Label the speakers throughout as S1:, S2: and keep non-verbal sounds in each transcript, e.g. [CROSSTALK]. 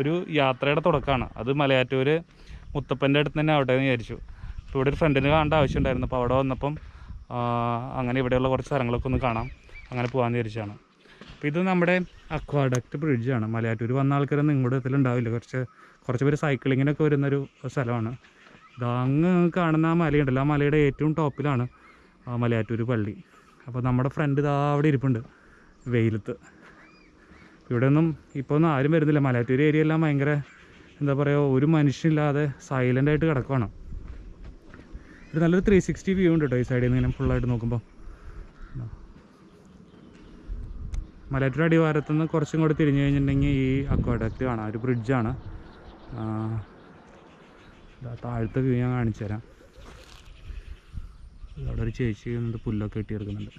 S1: ഒരു യാത്രയുടെ തുടക്കമാണ്. അത് മലയാറ്റൂർ മുത്തപ്പന്റെ അടുത്ത് തന്നെ ആവട്ടെ എന്ന് വിചാരിച്ചു. അപ്പോൾ ഇവിടെ ഒരു ഫ്രണ്ടിന് കാണേണ്ട ആവശ്യമുണ്ടായിരുന്നു. അപ്പോൾ അവിടെ വന്നപ്പം അങ്ങനെ ഇവിടെയുള്ള കുറച്ച് സ്ഥലങ്ങളൊക്കെ ഒന്ന് കാണാം. അങ്ങനെ പോകാമെന്ന് വിചാരിച്ചാണ് അപ്പോൾ ഇത് നമ്മുടെ അക്വാഡക്റ്റ് ബ്രിഡ്ജാണ് മലയാറ്റൂർ വന്ന ആൾക്കാരൊന്നും ഇങ്ങോട്ട് എത്തലുണ്ടാവില്ല കുറച്ച് കുറച്ച് പേര് സൈക്ലിങ്ങിനൊക്കെ വരുന്നൊരു സ്ഥലമാണ്. അങ്ങ് കാണുന്ന ആ മലയുണ്ടല്ലോ. ആ മലയുടെ ഏറ്റവും ടോപ്പിലാണ് മലയാറ്റൂർ പള്ളി. അപ്പോൾ നമ്മുടെ ഫ്രണ്ട് ഇതാ അവിടെ ഇരിപ്പുണ്ട് വെയിലത്ത്. ഇവിടെ ഒന്നും ഇപ്പോൾ ഒന്നും ആരും വരുന്നില്ല. മലയാറ്റൂർ ഏരിയ എല്ലാം ഭയങ്കര എന്താ പറയുക ഒരു മനുഷ്യനില്ലാതെ സൈലന്റ് ആയിട്ട് കിടക്കുവാണ്. ഒരു നല്ലൊരു ത്രീ സിക്സ്റ്റി വ്യൂ ഉണ്ട് കേട്ടോ ഈ സൈഡിൽ നിന്ന് ഇങ്ങനെ ഫുള്ളായിട്ട് നോക്കുമ്പോൾ മലയാറ്റൂർ അടിവാരത്തു നിന്ന് കുറച്ചും കൂടെ തിരിഞ്ഞു കഴിഞ്ഞിട്ടുണ്ടെങ്കിൽ ഈ അക്വാഡക്റ്റ് കാണാം. ഒരു ബ്രിഡ്ജാണ് താഴത്തെ വ്യൂ ഞാൻ കാണിച്ചു തരാം. അവിടെ ഒരു ചേച്ചി പുല്ലൊക്കെ കെട്ടിയെടുക്കുന്നുണ്ട്.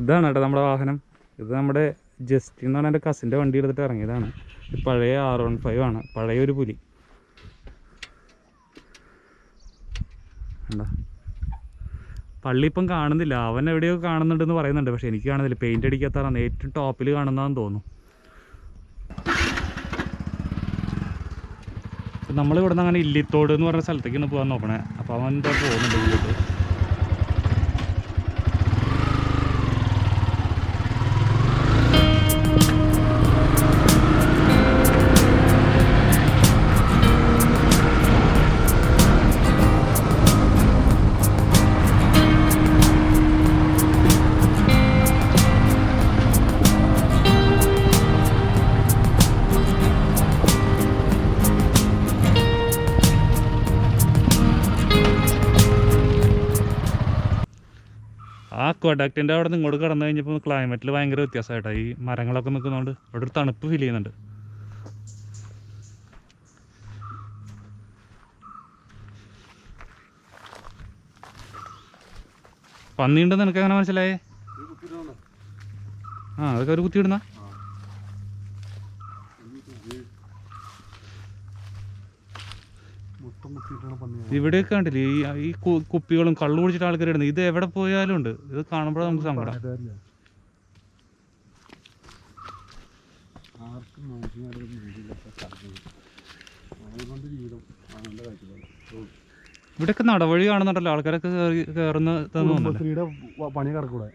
S1: ഇതാണ് കേട്ടോ നമ്മുടെ വാഹനം. ഇത് നമ്മുടെ ജസ്റ്റിൻ എന്ന് പറഞ്ഞാൽ എന്റെ കസിന്റെ വണ്ടി എടുത്തിട്ട് ഇറങ്ങിയതാണ്. പഴയ ആർ വൺ ഫൈവ് ആണ്. പഴയ ഒരു പുലി. കണ്ടോ? പള്ളി ഇപ്പം കാണുന്നില്ല. അവൻ എവിടെയോ കാണുന്നുണ്ടെന്ന് പറയുന്നുണ്ട്. പക്ഷെ എനിക്ക് കാണുന്നില്ല. പെയിന്റ് അടിക്കാത്തതാണ് ഏറ്റവും ടോപ്പിൽ കാണുന്നതാണെന്ന് തോന്നുന്നു. നമ്മളിവിടുന്ന് അങ്ങനെ ഇല്ലിത്തോട് എന്ന് പറഞ്ഞ സ്ഥലത്തേക്കാണ് പോകാൻ നോക്കണേ. അപ്പോൾ അവൻ എന്താ പോകുന്നുണ്ട് ഇങ്ങോട്ട് ആ കൊഡക്റ്റിന്റെ അവിടെ നിന്ന് ഇങ്ങോട്ട് കടന്നു കഴിഞ്ഞപ്പോൾ ക്ലൈമറ്റിൽ ഭയങ്കര വ്യത്യാസമായിട്ടാ. ഈ മരങ്ങളൊക്കെ നിൽക്കുന്നതുകൊണ്ട് അവിടെ ഒരു തണുപ്പ് ഫീൽ ചെയ്യുന്നുണ്ട്. പന്നിയുണ്ടെന്ന് നിനക്ക് എങ്ങനെ മനസ്സിലായേ? ആ അതൊക്കെ ഒരു കുത്തിയിടുന്ന? ഇവിടെയൊക്കെ കണ്ടില്ലേ? ഈ ഈ കുപ്പികളും കള്ളു കുടിച്ചിട്ട് ആൾക്കാർ ഇടുന്നത് ഇത് എവിടെ പോയാലും ഉണ്ട്. ഇത് കാണുമ്പോഴാണ് നമുക്ക് സങ്കടം. ഇവിടെയൊക്കെ നടവഴി കാണുന്നുണ്ടല്ലോ. ആൾക്കാരൊക്കെ കയറി കയറുന്ന
S2: പണി കിടക്കൂടെ?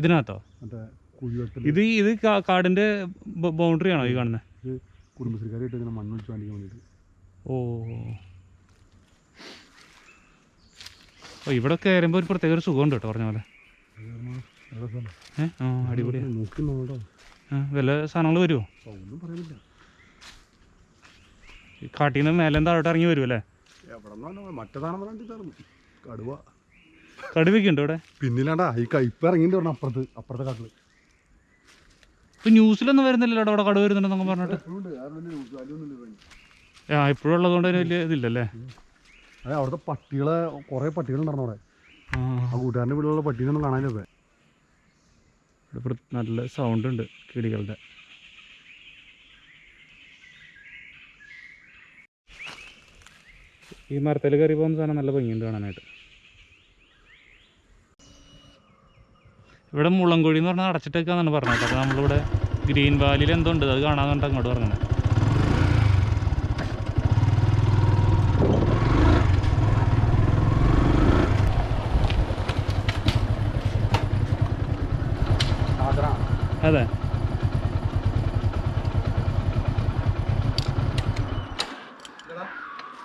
S1: ഇതിനകത്തോ? ഇത് ഇത് കാടിന്റെ ബൗണ്ടറി ആണോ ഈ കാണുന്നത്
S2: കുടുംബശ്രീക്കാരായിട്ട് ഇങ്ങനെ മണ്ണൊഴിച്ച് വേണ്ടിയിട്ട്.
S1: ഓ. ഓ ഇവിടെ കയറുമ്പോൾ ഒരു പ്രത്യേക ഒരു സുഖമുണ്ട് കേട്ടോ പറഞ്ഞ പോലെ. ഏ? ആ അടിപൊളിയാ.
S2: നോക്കി നോട്ടോ
S1: ആ, വല്ല സാധനങ്ങൾ വരുമോ കാട്ടിൽ നിന്ന് മേലെ താഴോട്ട് ഇറങ്ങി
S2: വരുമല്ലേ കടുവ
S1: കടുവയ്ക്ക് ഉണ്ട് ഇവിടെ
S2: പിന്നിലാണ്ടാ ഈ ക- ഇപ്പൊ ഇറങ്ങിയിട്ട് പറഞ്ഞു അപ്പുറത്ത് അപ്പുറത്തെ കാട്ടിൽ.
S1: ഇപ്പൊ ന്യൂസിലൊന്നും വരുന്നില്ലല്ലോ അവിടെ കടുവ വരുന്നുണ്ടെന്നൊക്കെ പറഞ്ഞിട്ട്. ആ ഇപ്പോഴും ഉള്ളതുകൊണ്ട് തന്നെ വലിയ ഇതില്ലല്ലേ?
S2: അതെ അവിടുത്തെ പട്ടികളെ കുറെ പട്ടികളുണ്ടായിരുന്നു അവിടെ.
S1: ആ.
S2: കൂട്ടുകാരന്റെ വീട്ടിലുള്ള പട്ടീനൊന്നും കാണാനില്ല
S1: ഇവിടെ നല്ല സൗണ്ട് ഉണ്ട് കിളികളുടെ. ഈ മരത്തിൽ കയറി പോകുന്ന സാധനം നല്ല ഭംഗിയുണ്ട് കാണാനായിട്ട്. ഇവിടെ മുളങ്കൊഴി എന്ന് പറഞ്ഞാൽ അടച്ചിട്ടേക്കാന്നാണ് പറഞ്ഞത്. അപ്പോൾ നമ്മളിവിടെ ഗ്രീൻ വാലിയിൽ എന്തോ ഉണ്ട്. അത് കാണാന്നുണ്ട് അങ്ങോട്ട് പറഞ്ഞത്. അതെ.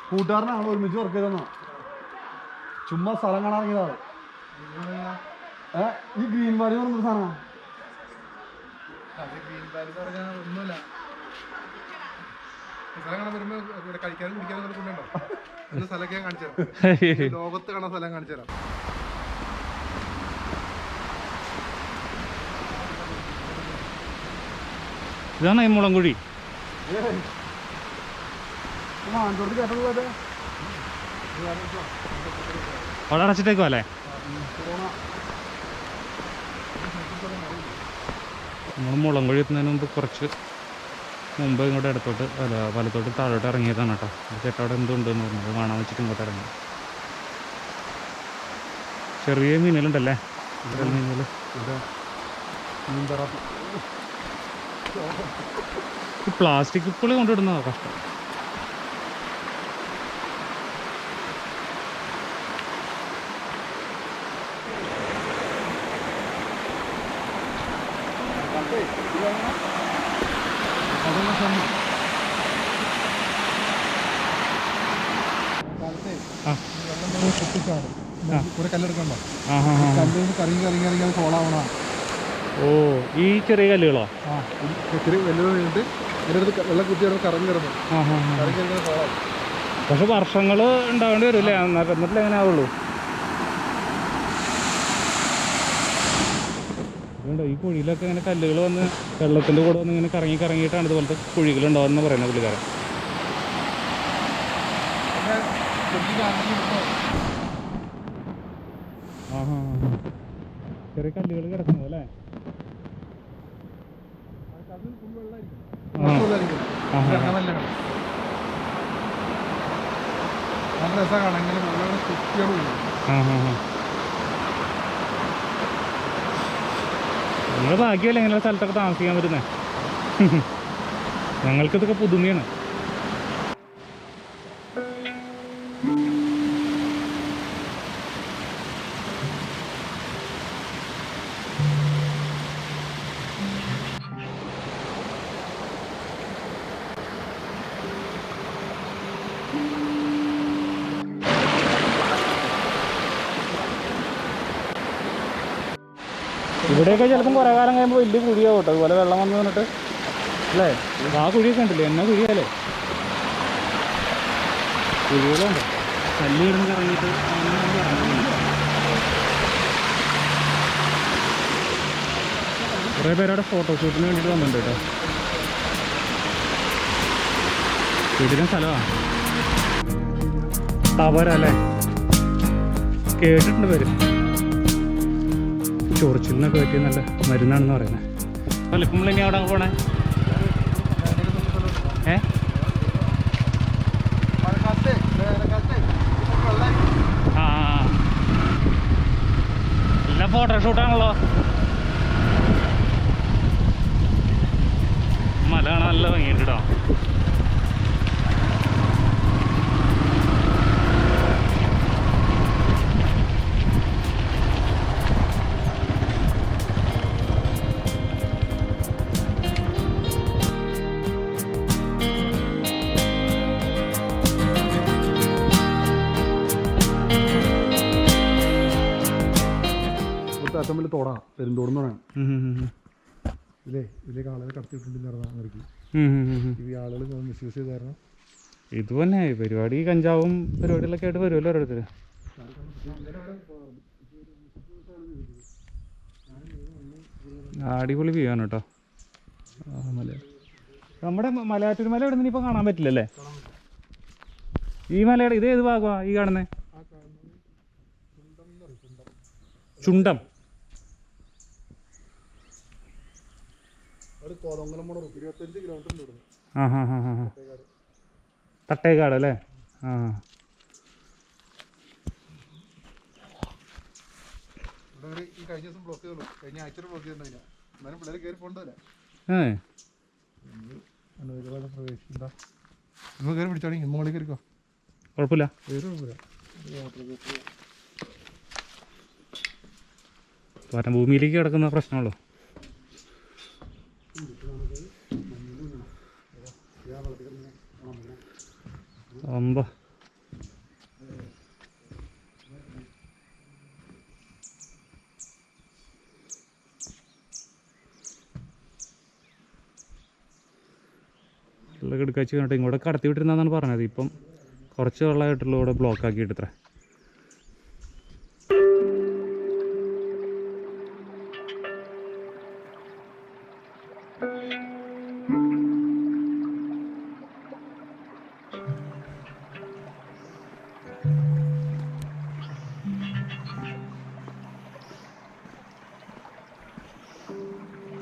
S2: കൂട്ടുകാരനാണ്? ഒരുമിച്ച് വർക്ക് ചെയ്തെന്നോ ചുമ്മാ സ്ഥലം കാണാൻ ഇറങ്ങിയതാണ്? ഏ? ഈ ഗ്രീൻ വാലി എന്ന് പറഞ്ഞ സാധനം
S3: ഒന്നുമില്ല സ്ഥലം കാണാൻ [LAUGHS] സ്ഥലം കാണിച്ചു കഴിക്കാനും കുടിക്കാനും ഒക്കെ കൊണ്ടുണ്ടോ എന്ന സ്ഥലമൊക്കെ ഞാൻ കാണിച്ചു തരാം ലോകത്ത് കാണുന്ന സ്ഥലം കാണിച്ചു തരാം
S1: ഇതാണ് ഈ
S2: പോലെ
S1: അവിടെ അടച്ചിട്ടേക്കോ അല്ലേ? നമ്മൾ മുളങ്കുഴി എത്തുന്നതിന് മുമ്പ് കുറച്ച് മുമ്പ് ഇങ്ങോട്ട് ഇടത്തോട്ട് അല്ല വലത്തോട്ട് താഴോട്ട് ഇറങ്ങിയതാണ് കേട്ടോ. അത് ചേട്ടാ അവിടെ എന്തുണ്ടെന്ന് പറഞ്ഞു അത് കാണാൻ വെച്ചിട്ട് ഇങ്ങോട്ട് ഇറങ്ങി. ചെറിയ മീനുകളുണ്ടല്ലേ? മീനുകൾ ഈ പ്ലാസ്റ്റിക് ഇപ്പോൾ കൊണ്ടിടുന്നതാ കഷ്ടം.
S3: കുറെ കല്ലെടുക്കണ്ടോ. കല്ലിൽ നിന്ന് കറങ്ങി കറങ്ങി കറങ്ങി അത് കോളാവണ
S1: ഓ ഈ ചെറിയ കല്ലുകളോ?
S3: ആ വെള്ളം വീണിട്ട് അടുത്ത് വെള്ളം കുത്തി കിടന്ന് കറങ്ങി കിടന്നു കറങ്ങി
S1: പക്ഷെ വർഷങ്ങൾ ഉണ്ടാവേണ്ടി വരും അല്ലേ എന്നിട്ട് എങ്ങനെ ആവുള്ളൂ. അതുകൊണ്ട് ഈ കുഴിയിലൊക്കെ ഇങ്ങനെ കല്ലുകൾ വന്ന് വെള്ളത്തിന്റെ കൂടെ വന്ന് ഇങ്ങനെ കറങ്ങി കറങ്ങിയിട്ടാണ് ഇതുപോലത്തെ കുഴികൾ ഉണ്ടാവുമെന്ന് പറയുന്നത് പുള്ളിക്കാരൻ. ആ ചെറിയ കല്ലുകൾ കിടക്കുന്നത് അല്ലേ?
S3: നല്ല രസം കാണാം ഇങ്ങനെ
S1: നിങ്ങൾ ഭാഗ്യമല്ലേ ഇങ്ങനെ സ്ഥലത്തൊക്കെ താമസിക്കാൻ പറ്റുന്നത് ഞങ്ങൾക്കിതൊക്കെ പുതുമയാണ് ഇവിടെയൊക്കെ ചിലപ്പം കുറേ കാലം കഴിയുമ്പോൾ വലിയ കുഴിയാവും കേട്ടോ. അതുപോലെ വെള്ളം വന്നു വന്നിട്ട്. അല്ലേ? ആ കുഴിയൊക്കെ ഉണ്ടല്ലേ എന്നാ കുഴിയല്ലേ കുഴികളുണ്ട്. കല്ല് കിടന്ന് കറങ്ങിയിട്ട്. കുറേ പേരവിടെ ഫോട്ടോഷൂട്ടിന് വേണ്ടിയിട്ട് വന്നിട്ടുണ്ട് കേട്ടോ. വീട്ടിലെ സ്ഥലമാണ് തവര കേട്ടിട്ടുണ്ട് പേര്. ചൊറിച്ചിലിനൊക്കെ പറ്റിയ നല്ല മരുന്നാണെന്ന് പറയുന്നത് വലുപ്പം ഇനി അവിടെ പോണേ? ഏ? ആ. എല്ലാം ഫോട്ടോഷൂട്ടാണല്ലോ മല നല്ല ഭംഗിയുണ്ട് കേട്ടോ
S2: ഏറ്റവും വലിയ തോടാ പെരുന്തോട് എന്ന് പറയാം.
S3: ഇല്ലേ ഇതിലേക്ക് ആളുകൾ
S1: ഉം, ഉം.
S3: ഈ ആളുകൾ മിസ്യൂസ് ചെയ്ത് കാരണം
S1: ഇത് തന്നെ പരിപാടി കഞ്ചാവും പരിപാടികളൊക്കെ ആയിട്ട് വരുമല്ലോ ഓരോരുത്തർ അടിപൊളി വ്യൂ ആണ് കേട്ടോ. മല നമ്മുടെ മലയാറ്റൂർ മല ഇവിടെ നിന്ന് ഇപ്പോൾ കാണാൻ പറ്റില്ലല്ലേ? ഈ മലയുടെ ഇത് ഏത് ഭാഗമാണ് ഈ കാണുന്നത് ചുണ്ടം. ആ ഹാ ഹാ ഹാ ഹാ തട്ടേക്കാട്. അല്ലേ? ആ.
S3: ഈ കഴിഞ്ഞ ദിവസം ബ്ലോക്ക് ചെയ്തുള്ളൂ. കഴിഞ്ഞ ആഴ്ച ബ്ലോക്ക് ചെയ്തിട്ടുണ്ടായില്ല. എന്നാലും പിള്ളേർ കയറി പോകണ്ടല്ലേ
S1: ഏ.
S3: അനുവദിക്കാതെ പ്രവേശിക്കണ്ട നിങ്ങൾ കയറി പിടിച്ചോളി. മുകളിൽ കയറിക്കോ.
S1: കുഴപ്പമില്ല.
S3: കയറി കുഴപ്പമില്ല.
S1: കാരണം ഭൂമിയിലേക്ക് കിടക്കുന്ന പ്രശ്നമുള്ളൂ അമ്പ. വെള്ളം എടുക്കാച്ച് കണ്ടിട്ട് ഇങ്ങോട്ട് കടത്തി വിട്ടിരുന്നാന്നാണ് പറഞ്ഞത്. ഇപ്പം കുറച്ച് വെള്ളമായിട്ടുള്ള ഇവിടെ ബ്ലോക്ക് ആക്കിയിട്ടത്ര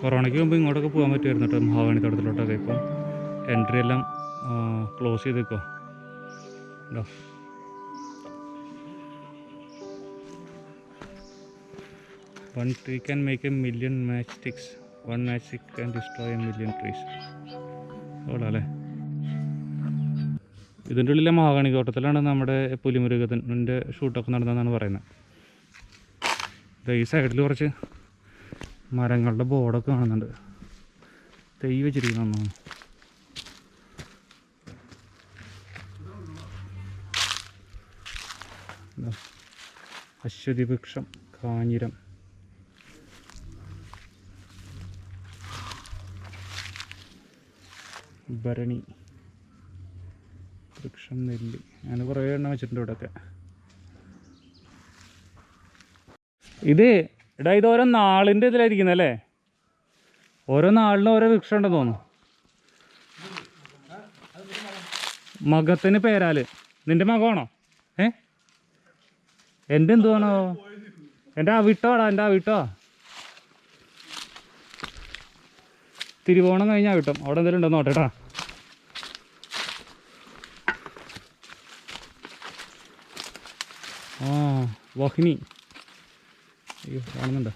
S1: കൊറോണയ്ക്ക് മുമ്പ് ഇങ്ങോട്ടൊക്കെ പോകാൻ പറ്റുമായിരുന്നു കേട്ടോ മഹാവാണി തോട്ടത്തിലോട്ടൊക്കെ ഇപ്പം. എൻട്രി എല്ലാം ക്ലോസ് ചെയ്ത് വെക്കോ ഉണ്ടോ one tree can make a million matchsticks one matchstick can destroy a million trees കൊള്ളാം അല്ലേ ഇതിന്റെ ഉള്ളിലെ മഹാഗണി തോട്ടത്തിലാണ് നമ്മുടെ പുലിമുരുകത്തിന്റെ ഷൂട്ടൊക്കെ നടന്നതെന്നാണ് പറയുന്നത്. ഈ സൈഡിൽ കുറച്ച് മരങ്ങളുടെ ബോർഡൊക്കെ കാണുന്നുണ്ട്. തെയ് വെച്ചിരിക്കുന്നു അശ്വതി വൃക്ഷം കാഞ്ഞിരം. ഭരണി. വൃക്ഷം നെല്ലി. അങ്ങനെ കുറേ എണ്ണം വെച്ചിട്ടുണ്ട് ഇവിടെയൊക്കെ ഇത് എടാ ഇത് ഓരോ നാളിന്റെ ഇതിലായിരിക്കുന്നത് അല്ലേ? ഓരോ നാളിനും ഓരോ വൃക്ഷം ഉണ്ടെന്ന് തോന്നുന്നു. മകത്തിന് പേരാൽ. നിന്റെ മകമാണോ ഏ? എന്റെ എന്തുവാണോ? എന്റെ അവിട്ടോടാ എന്റെ അവിട്ടോ. തിരുവോണം കഴിഞ്ഞാൽ കിട്ടും അവിടെ എന്തെങ്കിലും ഉണ്ടോ? നോട്ടേട്ടാ ആ വഹിനി. അയ്യോ കാണുന്നുണ്ട്.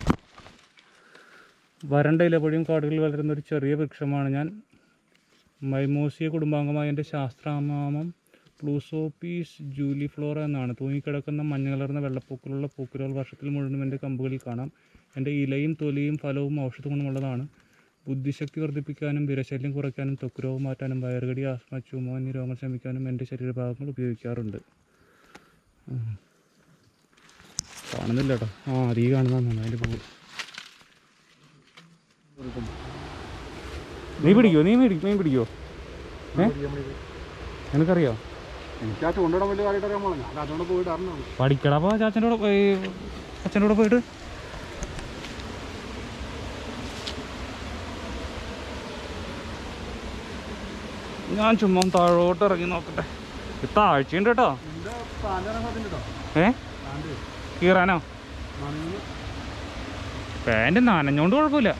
S1: വരണ്ട ഇലപൊഴിയും കാടുകളിൽ വളരുന്ന ഒരു ചെറിയ വൃക്ഷമാണ് ഞാൻ. മൈമോസിയ കുടുംബാംഗമായ എന്റെ ശാസ്ത്രാമാമം പ്ലൂസോപ്പീസ് ജൂലിഫ്ലോറ എന്നാണ്. തൂങ്ങിക്കിടക്കുന്ന മഞ്ഞ കലർന്ന വെള്ളപ്പൂക്കളുള്ള പൂക്കുലകൾ വർഷത്തിൽ മുഴുവനും എന്റെ കമ്പുകളിൽ കാണാം. എന്റെ ഇലയും തൊലിയും ഫലവും ഔഷധ ഗുണമുള്ളതാണ്. ബുദ്ധിശക്തി വർദ്ധിപ്പിക്കാനും വിരശല്യം കുറയ്ക്കാനും ത്വക്ക് രോഗം മാറ്റാനും വയറുകടി ആസ്മ ചുമ എന്നീ രോഗങ്ങൾ ശമിക്കാനും എന്റെ ശരീരഭാഗങ്ങൾ ഉപയോഗിക്കാറുണ്ട്. കാണുന്നില്ല കേട്ടോ ആ അതീ കാണുന്നതാണ്. അതിന്റെ പൂ. നീ പിടിക്കോ നീ പിടി നീ പിടിക്കോ ഏ? നിനക്കറിയോ?
S2: എനിക്ക് ആ ചൂണ്ടിടാൻ വലിയ കാര്യമായിട്ട് അറിയാൻ പോകണം ഞാൻ അതുകൊണ്ട് പോയിട്ട് അറിഞ്ഞു
S1: പഠിക്കടാ അപ്പോൾ ചാച്ചന്റെ കൂടെ അച്ഛന്റെ കൂടെ പോയിട്ട്. ഞാൻ ചുമ്മാ താഴോട്ട് ഇറങ്ങി നോക്കട്ടെ. താഴ്ചയുണ്ട് കേട്ടോ. ഏ? കീറാനോ? പാന്റ് നനഞ്ഞോണ്ട് കുഴപ്പമില്ല.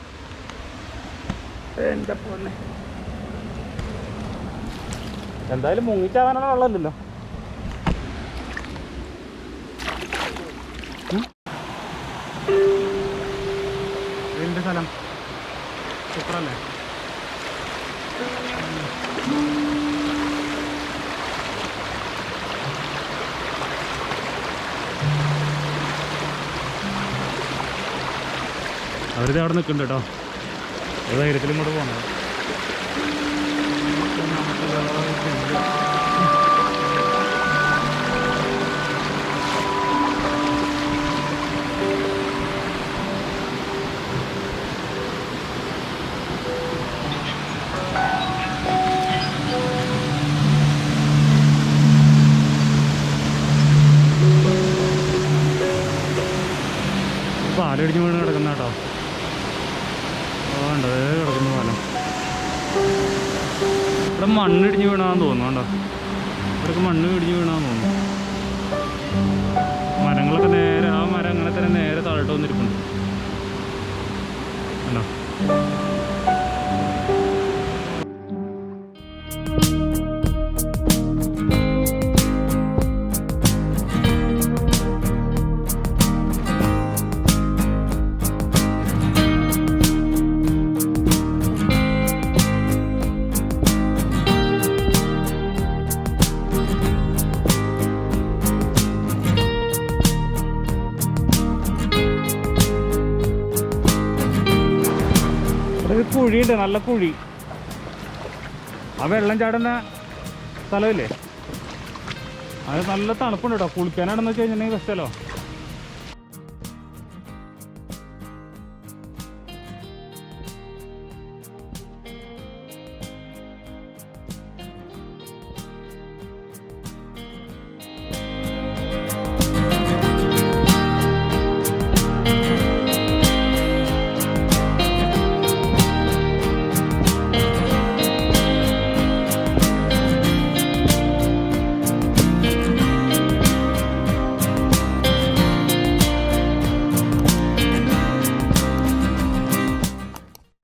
S1: എന്തായാലും മുങ്ങിച്ചാകാനുള്ള വെള്ളമില്ലല്ലോ? ഇതിന്റെ സ്ഥലം. സൂപ്പറല്ലേ? അവരിത് അവിടെ നിൽക്കുന്നുണ്ട് കേട്ടോ. ഏത് ധൈര്യത്തിലും കൂടെ പോകണം മണ്ണിടിഞ്ഞ് വീണാന്ന് തോന്നുന്നു. കുഴിയുണ്ട് നല്ല കുഴി. ആ വെള്ളം ചാടുന്ന സ്ഥലമില്ലേ? അത് നല്ല തണുപ്പുണ്ട് കേട്ടോ. കുളിക്കാനാണെന്ന് വെച്ച് കഴിഞ്ഞിട്ടുണ്ടെങ്കിൽ ബെസ്റ്റല്ലോ